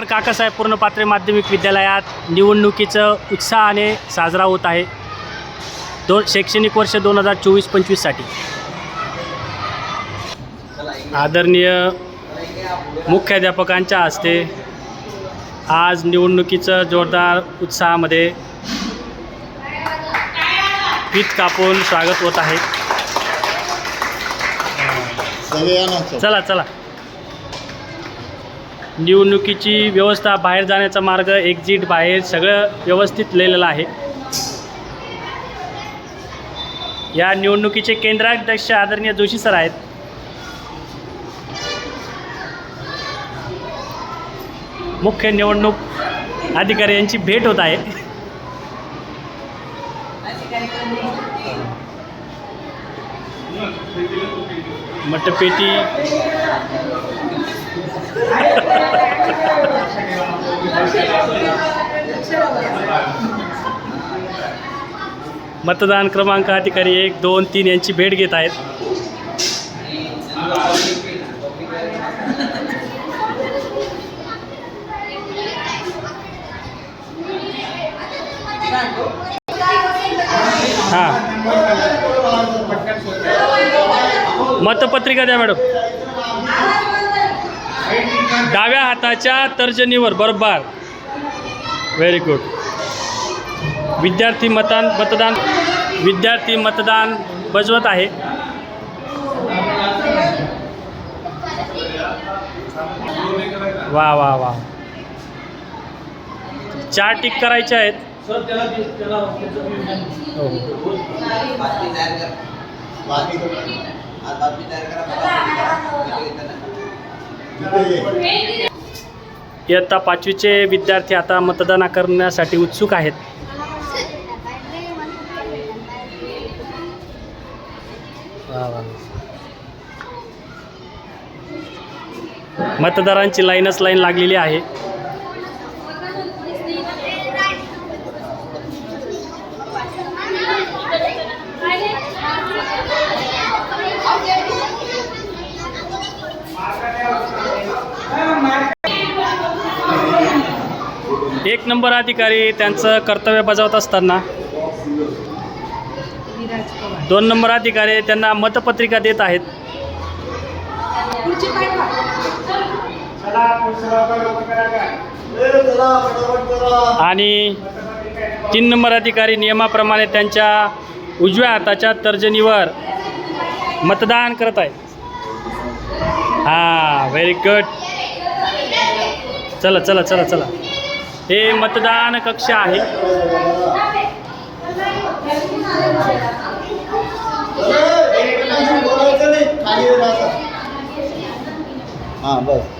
Doctor Kakasaheb Purnapatre माध्यमिक विद्यालयात निवडणुकीचं उत्साहाने साजरा होत आहे. दोन शैक्षणिक वर्ष दोन हजार चोवीस पंचवीससाठी आदरणीय मुख्याध्यापकांच्या हस्ते आज निवडणुकीचं जोरदार उत्साहामध्ये पीठ कापून स्वागत होत आहे. चला चला. निवडणुकीची व्यवस्था बाहेर जाण्याचा मार्ग एक्झिट बाहेर सगळं व्यवस्थित लिहिलेलं आहे. या निवडणुकीचे केंद्राध्यक्ष आदरणीय जोशी सर आहेत. मुख्य निवडणूक अधिकारी यांची भेट होत आहे. मटपेटी मतदान क्रमांक अधिकारी एक दोन तीन यांची भेट घेत आहेत. हां. मतपत्रिका द्या मॅडम. डाव्या हाताच्या तर्जनीवर बरोबर. व्हेरी गुड विद्यार्थी मतान मतदान. विद्यार्थी मतदान बजवत आहे. वा वा वा. चार टिक करायचे आहेत. हो. इयत्ता पाचवीचे विद्यार्थी आता मतदान करण्यासाठी उत्सुक आहेत. मतदारांची लाईनच लाईन लागलेली आहे. एक नंबर अधिकारी त्यांचं कर्तव्य बजावत असताना दोन नंबर अधिकारी त्यांना मतपत्रिका देत आहेत. आणि तीन नंबर अधिकारी नियमाप्रमाणे त्यांच्या उजव्या हाताच्या तर्जनीवर मतदान करत आहेत. हां व्हेरी गुड चला चला चला चला. हे मतदान कक्ष आहे. हां बस